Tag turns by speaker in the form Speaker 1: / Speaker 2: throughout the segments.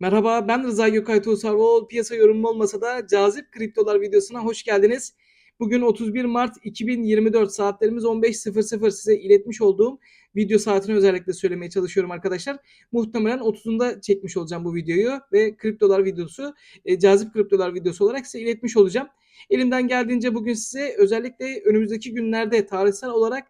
Speaker 1: Merhaba, ben Rıza Gökay Tuğsarvoğlu. Piyasa yorumu olmasa da cazip kriptolar videosuna hoş geldiniz. Bugün 31 Mart 2024 saatlerimiz 15.00 size iletmiş olduğum video saatini özellikle söylemeye çalışıyorum arkadaşlar. Muhtemelen 30'unda çekmiş olacağım bu videoyu ve kriptolar videosu, e, cazip kriptolar videosu olarak size iletmiş olacağım. Elimden geldiğince bugün size özellikle önümüzdeki günlerde tarihsel olarak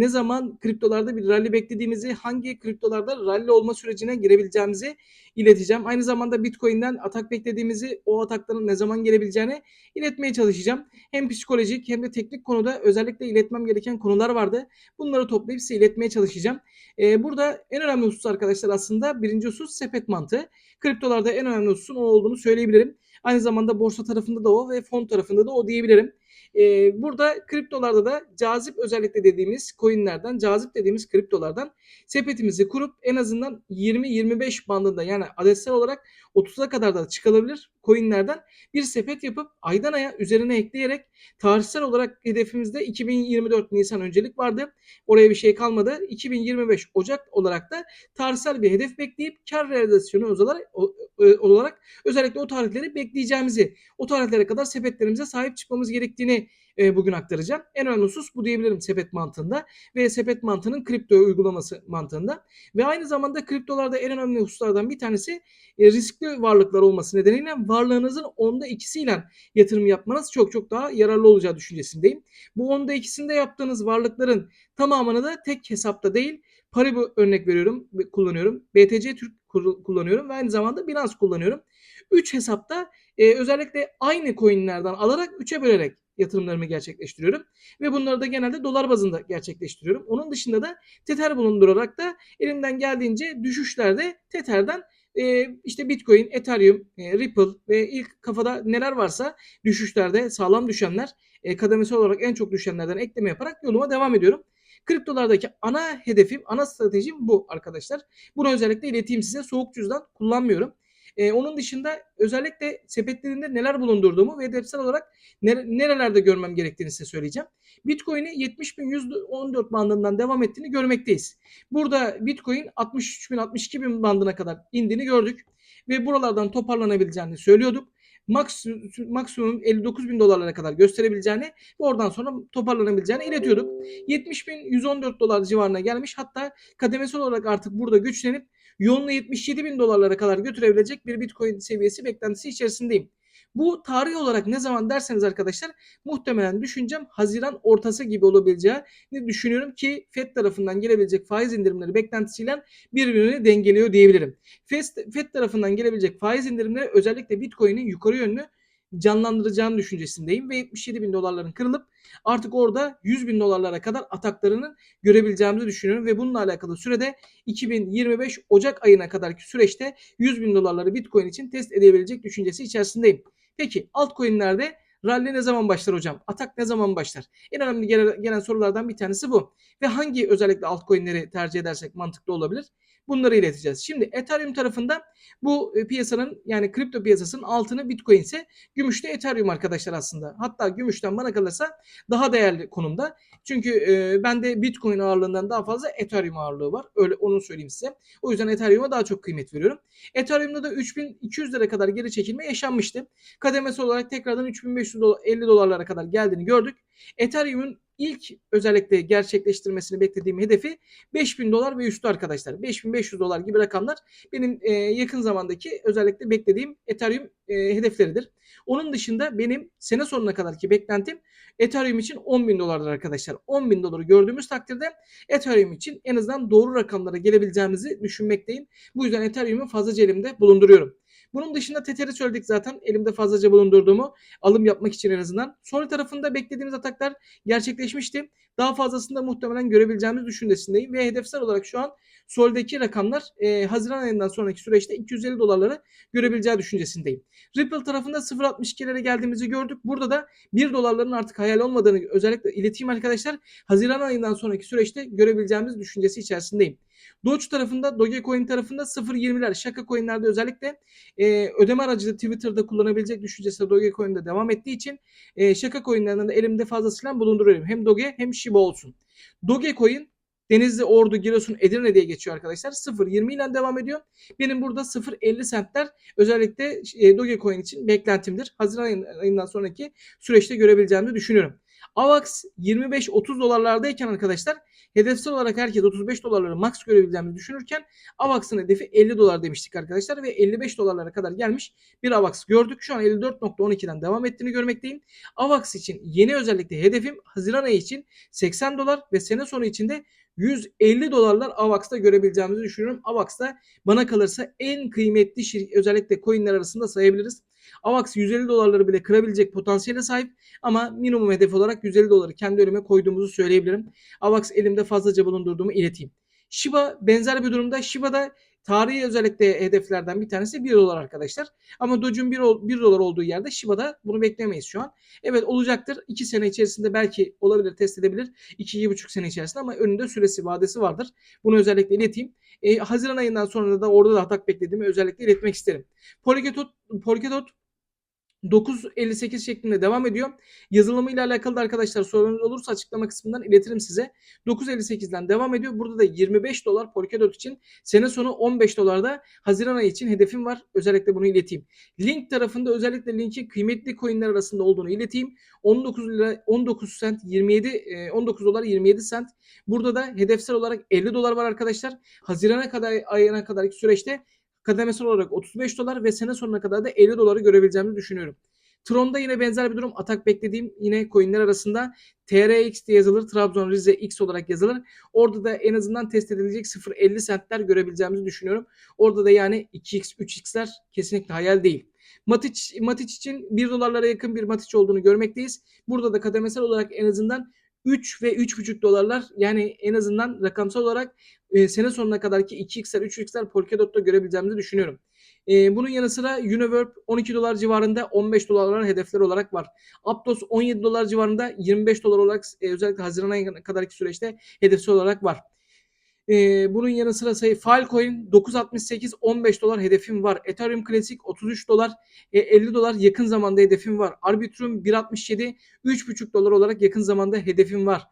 Speaker 1: ne zaman kriptolarda bir rally beklediğimizi, hangi kriptolarda rally olma sürecine girebileceğimizi ileteceğim. Aynı zamanda Bitcoin'den atak beklediğimizi, o atakların ne zaman gelebileceğini iletmeye çalışacağım. Hem psikolojik hem de teknik konuda özellikle iletmem gereken konular vardı. Bunları toplayıp size iletmeye çalışacağım. Ee, burada en önemli husus arkadaşlar aslında birinci husus sepet mantığı. Kriptolarda en önemli hususun o olduğunu söyleyebilirim. Aynı zamanda borsa tarafında da o ve fon tarafında da o diyebilirim. Ee, burada kriptolarda da cazip özellikle dediğimiz coinlerden, cazip dediğimiz kriptolardan sepetimizi kurup en azından 20-25 bandında yani adetsel olarak 30'a kadar da çıkılabilir coinlerden bir sepet yapıp aydan aya üzerine ekleyerek tarihsel olarak hedefimizde 2024 Nisan öncelik vardı. Oraya bir şey kalmadı. 2025 Ocak olarak da tarihsel bir hedef bekleyip kar realizasyonu olarak, olarak özellikle o tarihleri bekleyeceğimizi, o tarihlere kadar sepetlerimize sahip çıkmamız gerektiğini e, bugün aktaracağım. En önemli husus bu diyebilirim sepet mantığında ve sepet mantığının kripto uygulaması mantığında. Ve aynı zamanda kriptolarda en önemli hususlardan bir tanesi e, riskli varlıklar olması nedeniyle varlığınızın onda ikisiyle yatırım yapmanız çok çok daha yararlı olacağı düşüncesindeyim. Bu onda ikisinde yaptığınız varlıkların tamamını da tek hesapta değil Paribu örnek veriyorum, kullanıyorum. BTC Türk kullanıyorum ve aynı zamanda Binance kullanıyorum. 3 hesapta e, özellikle aynı coinlerden alarak 3'e bölerek yatırımlarımı gerçekleştiriyorum. Ve bunları da genelde dolar bazında gerçekleştiriyorum. Onun dışında da Tether bulundurarak da elimden geldiğince düşüşlerde Tether'den e, işte Bitcoin, Ethereum, e, Ripple ve ilk kafada neler varsa düşüşlerde sağlam düşenler e, kademesel olarak en çok düşenlerden ekleme yaparak yoluma devam ediyorum. Kriptolardaki ana hedefim, ana stratejim bu arkadaşlar. Bunu özellikle ileteyim size. Soğuk cüzdan kullanmıyorum. Ee, onun dışında özellikle sepetlerinde neler bulundurduğumu ve hedefsel olarak nerelerde görmem gerektiğini size söyleyeceğim. Bitcoin'i 70.114 bandından devam ettiğini görmekteyiz. Burada Bitcoin 63.000-62.000 bandına kadar indiğini gördük ve buralardan toparlanabileceğini söylüyorduk maksimum, maksimum 59 bin dolarlara kadar gösterebileceğini ve oradan sonra toparlanabileceğini iletiyorduk. 70 bin 114 dolar civarına gelmiş hatta kademesel olarak artık burada güçlenip yolunu 77 bin dolarlara kadar götürebilecek bir bitcoin seviyesi beklentisi içerisindeyim. Bu tarih olarak ne zaman derseniz arkadaşlar muhtemelen düşüncem Haziran ortası gibi olabileceğini düşünüyorum ki FED tarafından gelebilecek faiz indirimleri beklentisiyle birbirini dengeliyor diyebilirim. FED, FED tarafından gelebilecek faiz indirimleri özellikle Bitcoin'in yukarı yönlü canlandıracağını düşüncesindeyim ve 77 bin dolarların kırılıp artık orada 100 bin dolarlara kadar ataklarının görebileceğimizi düşünüyorum ve bununla alakalı sürede 2025 Ocak ayına kadarki süreçte 100 bin dolarları Bitcoin için test edebilecek düşüncesi içerisindeyim. Peki altcoin'lerde rally ne zaman başlar hocam? Atak ne zaman başlar? En önemli gelen sorulardan bir tanesi bu. Ve hangi özellikle altcoin'leri tercih edersek mantıklı olabilir? Bunları ileteceğiz. Şimdi Ethereum tarafında bu e, piyasanın yani kripto piyasasının altını Bitcoin ise gümüşte Ethereum arkadaşlar aslında. Hatta gümüşten bana kalırsa daha değerli konumda. Çünkü e, bende Bitcoin ağırlığından daha fazla Ethereum ağırlığı var. Öyle onu söyleyeyim size. O yüzden Ethereum'a daha çok kıymet veriyorum. Ethereum'da da 3200 lira kadar geri çekilme yaşanmıştı. Kademesi olarak tekrardan 3550 dolarlara kadar geldiğini gördük. Ethereum'un ilk özellikle gerçekleştirmesini beklediğim hedefi 5000 dolar ve üstü arkadaşlar. 5500 dolar gibi rakamlar benim e, yakın zamandaki özellikle beklediğim Ethereum e, hedefleridir. Onun dışında benim sene sonuna kadarki beklentim Ethereum için 10 bin dolardır arkadaşlar. 10 bin doları gördüğümüz takdirde Ethereum için en azından doğru rakamlara gelebileceğimizi düşünmekteyim. Bu yüzden Ethereum'u fazlaca elimde bulunduruyorum. Bunun dışında Tether'i söyledik zaten. Elimde fazlaca bulundurduğumu alım yapmak için en azından. Sol tarafında beklediğimiz ataklar gerçekleşmişti. Daha fazlasını da muhtemelen görebileceğimiz düşüncesindeyim ve hedefsel olarak şu an soldaki rakamlar e, Haziran ayından sonraki süreçte 250 dolarları görebileceği düşüncesindeyim. Ripple tarafında 0.62'lere geldiğimizi gördük. Burada da 1 dolarların artık hayal olmadığını özellikle ileteyim arkadaşlar. Haziran ayından sonraki süreçte görebileceğimiz düşüncesi içerisindeyim. Doge tarafında, Dogecoin tarafında 0.20'ler, şaka coinlerde özellikle e, ödeme aracı Twitter'da kullanabilecek düşüncesi Dogecoin'de devam ettiği için e, şaka coinlerinden de elimde fazlasıyla bulunduruyorum. Hem Doge hem Shiba olsun. Dogecoin Denizli, Ordu, Giresun, Edirne diye geçiyor arkadaşlar. 0.20 ile devam ediyor. Benim burada 0.50 centler özellikle e, Dogecoin için beklentimdir. Haziran ayından sonraki süreçte görebileceğimi düşünüyorum. AVAX 25-30 dolarlardayken arkadaşlar hedefsel olarak herkes 35 dolarları max görebileceğimizi düşünürken AVAX'ın hedefi 50 dolar demiştik arkadaşlar ve 55 dolarlara kadar gelmiş bir AVAX gördük. Şu an 54.12'den devam ettiğini görmekteyim. AVAX için yeni özellikle hedefim Haziran ayı için 80 dolar ve sene sonu için de 150 dolarlar AVAX'ta görebileceğimizi düşünüyorum. AVAX'ta bana kalırsa en kıymetli şirket, özellikle coinler arasında sayabiliriz. AVAX 150 dolarları bile kırabilecek potansiyele sahip ama minimum hedef olarak 150 doları kendi önüme koyduğumuzu söyleyebilirim. AVAX elimde fazlaca bulundurduğumu ileteyim. Shiba benzer bir durumda. Shiba'da tarihi özellikle hedeflerden bir tanesi 1 dolar arkadaşlar. Ama Doge'un 1, 1 dolar olduğu yerde Shiba'da bunu beklemeyiz şu an. Evet olacaktır. 2 sene içerisinde belki olabilir test edebilir. 2-2,5 sene içerisinde ama önünde süresi vadesi vardır. Bunu özellikle ileteyim. E, Haziran ayından sonra da orada da atak beklediğimi özellikle iletmek isterim. Polkadot, Polkadot 9.58 şeklinde devam ediyor. Yazılımıyla alakalı da arkadaşlar sorunuz olursa açıklama kısmından iletirim size. 9.58'den devam ediyor. Burada da 25 dolar Polkadot için sene sonu 15 dolarda Haziran ayı için hedefim var. Özellikle bunu ileteyim. Link tarafında özellikle linkin kıymetli coinler arasında olduğunu ileteyim. 19 lira 19 cent 27 19 dolar 27 cent. Burada da hedefsel olarak 50 dolar var arkadaşlar. Hazirana kadar ayına kadarki süreçte kademesel olarak 35 dolar ve sene sonuna kadar da 50 doları görebileceğimizi düşünüyorum. Tron'da yine benzer bir durum. Atak beklediğim yine coinler arasında TRX diye yazılır. Trabzon Rize X olarak yazılır. Orada da en azından test edilecek 0.50 centler görebileceğimizi düşünüyorum. Orada da yani 2x 3x'ler kesinlikle hayal değil. Matic, Matic için 1 dolarlara yakın bir Matic olduğunu görmekteyiz. Burada da kademesel olarak en azından 3 ve 3,5 dolarlar yani en azından rakamsal olarak e, sene sonuna kadarki 2x'ler 3x'ler Polkadot'ta görebileceğimizi düşünüyorum. E, bunun yanı sıra Univerb 12 dolar civarında 15 dolarlar hedefler olarak var. Aptos 17 dolar civarında 25 dolar olarak e, özellikle Haziran ayına kadarki süreçte hedefsel olarak var. Ee, bunun yanı sıra sayı Filecoin 9.68 15 dolar hedefim var. Ethereum Classic 33 dolar e, 50 dolar yakın zamanda hedefim var. Arbitrum 1.67 3.5 dolar olarak yakın zamanda hedefim var.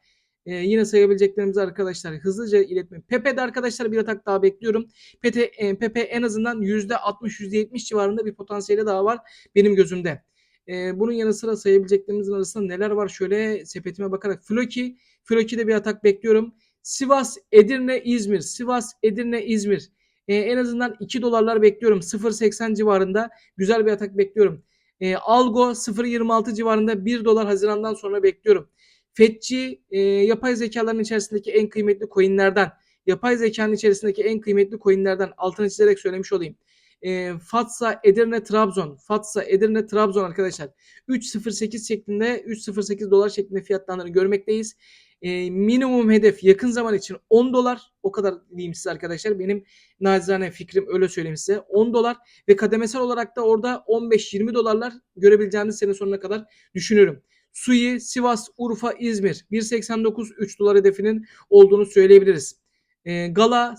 Speaker 1: Ee, yine sayabileceklerimizi arkadaşlar hızlıca iletme. Pepe'de arkadaşlar bir atak daha bekliyorum. Pepe, e, Pepe en azından %60-%70 civarında bir potansiyeli daha var benim gözümde. Ee, bunun yanı sıra sayabileceklerimizin arasında neler var? Şöyle sepetime bakarak Floki, Floki'de bir atak bekliyorum. Sivas, Edirne, İzmir. Sivas, Edirne, İzmir. Ee, en azından 2 dolarlar bekliyorum. 0.80 civarında güzel bir atak bekliyorum. Ee, Algo 0.26 civarında 1 dolar Haziran'dan sonra bekliyorum. Fetçi e, yapay zekaların içerisindeki en kıymetli coinlerden. Yapay zekanın içerisindeki en kıymetli coinlerden altını çizerek söylemiş olayım. E, Fatsa, Edirne, Trabzon. Fatsa, Edirne, Trabzon arkadaşlar. 3.08 şeklinde 3.08 dolar şeklinde fiyatlarını görmekteyiz. E, minimum hedef yakın zaman için 10 dolar. O kadar diyeyim size arkadaşlar. Benim nacizane fikrim öyle söyleyeyim size. 10 dolar ve kademesel olarak da orada 15-20 dolarlar görebileceğimiz sene sonuna kadar düşünüyorum. Suyi, Sivas, Urfa, İzmir 1.89 3 dolar hedefinin olduğunu söyleyebiliriz. E, Gala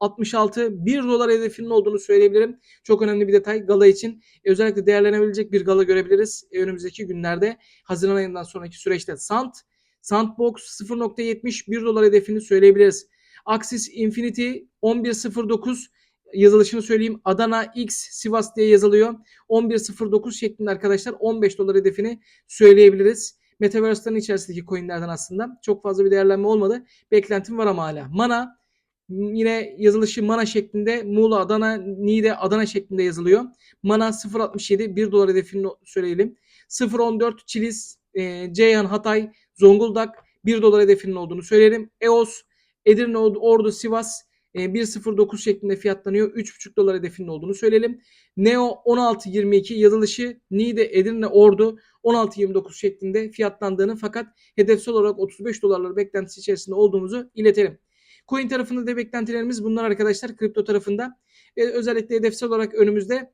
Speaker 1: 0066 1 dolar hedefinin olduğunu söyleyebilirim. Çok önemli bir detay Gala için. E, özellikle değerlenebilecek bir Gala görebiliriz e, önümüzdeki günlerde. Haziran ayından sonraki süreçte Sant Sandbox 0.70 1 dolar hedefini söyleyebiliriz. Axis Infinity 11.09 yazılışını söyleyeyim. Adana X Sivas diye yazılıyor. 11.09 şeklinde arkadaşlar 15 dolar hedefini söyleyebiliriz. Metaverse'lerin içerisindeki coinlerden aslında çok fazla bir değerlenme olmadı. Beklentim var ama hala. Mana yine yazılışı Mana şeklinde Muğla, Adana, Niğde, Adana şeklinde yazılıyor. Mana 0.67 1 dolar hedefini söyleyelim. 0.14 Çiliz, e, Ceyhan, Hatay, Zonguldak 1 dolar hedefinin olduğunu söyleyelim. EOS, Edirne, Ordu, Sivas 1.09 şeklinde fiyatlanıyor. 3.5 dolar hedefinin olduğunu söyleyelim. Neo 16.22 yazılışı Niğde, Edirne, Ordu 16.29 şeklinde fiyatlandığını fakat hedefsel olarak 35 dolarları beklentisi içerisinde olduğumuzu iletelim. Coin tarafında da beklentilerimiz bunlar arkadaşlar kripto tarafında. Ve özellikle hedefsel olarak önümüzde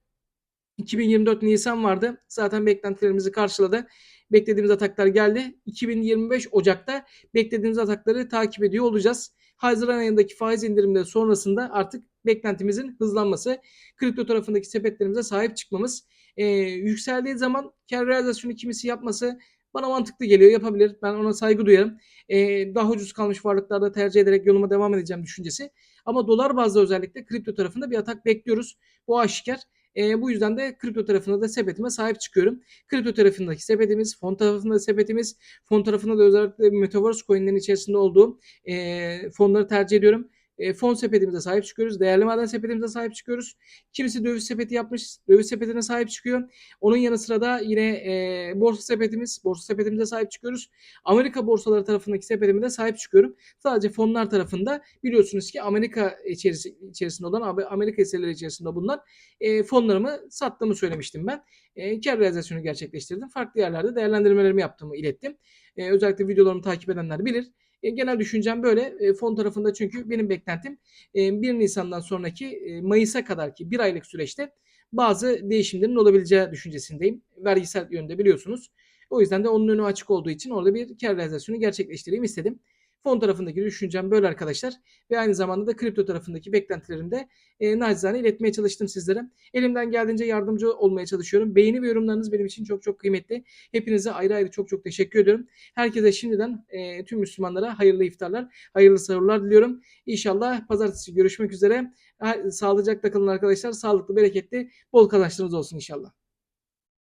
Speaker 1: 2024 Nisan vardı. Zaten beklentilerimizi karşıladı. Beklediğimiz ataklar geldi. 2025 Ocak'ta beklediğimiz atakları takip ediyor olacağız. Haziran ayındaki faiz indirimleri sonrasında artık beklentimizin hızlanması, kripto tarafındaki sepetlerimize sahip çıkmamız, e, yükseldiği zaman kar realizasyonu kimisi yapması Bana mantıklı geliyor. Yapabilir. Ben ona saygı duyarım. Ee, daha ucuz kalmış varlıklarda tercih ederek yoluma devam edeceğim düşüncesi. Ama dolar bazlı özellikle kripto tarafında bir atak bekliyoruz. Bu aşikar. E, bu yüzden de kripto tarafında da sepetime sahip çıkıyorum. Kripto tarafındaki sepetimiz, fon tarafında sepetimiz, fon tarafında da özellikle Metaverse coinlerin içerisinde olduğu e, fonları tercih ediyorum. E, fon sepetimize sahip çıkıyoruz. Değerli maden sepetimize sahip çıkıyoruz. Kimisi döviz sepeti yapmış. Döviz sepetine sahip çıkıyor. Onun yanı sıra da yine e, borsa sepetimiz. Borsa sepetimize sahip çıkıyoruz. Amerika borsaları tarafındaki sepetime de sahip çıkıyorum. Sadece fonlar tarafında biliyorsunuz ki Amerika içerisi, içerisinde olan Amerika hisseleri içerisinde bulunan e, fonlarımı sattığımı söylemiştim ben. E, kar realizasyonu gerçekleştirdim. Farklı yerlerde değerlendirmelerimi yaptığımı ilettim. E, özellikle videolarımı takip edenler bilir. E, genel düşüncem böyle. E, fon tarafında çünkü benim beklentim e, 1 Nisan'dan sonraki e, Mayıs'a kadar ki bir aylık süreçte bazı değişimlerin olabileceği düşüncesindeyim. Vergisel yönde biliyorsunuz. O yüzden de onun önü açık olduğu için orada bir kar realizasyonu gerçekleştireyim istedim. Fon tarafındaki düşüncem böyle arkadaşlar. Ve aynı zamanda da kripto tarafındaki beklentilerimi de e, nacizane iletmeye çalıştım sizlere. Elimden geldiğince yardımcı olmaya çalışıyorum. Beğeni ve yorumlarınız benim için çok çok kıymetli. Hepinize ayrı ayrı çok çok teşekkür ediyorum. Herkese şimdiden e, tüm Müslümanlara hayırlı iftarlar, hayırlı sahurlar diliyorum. İnşallah pazartesi görüşmek üzere. Sağlıcakla kalın arkadaşlar. Sağlıklı, bereketli, bol kazançlarınız olsun inşallah.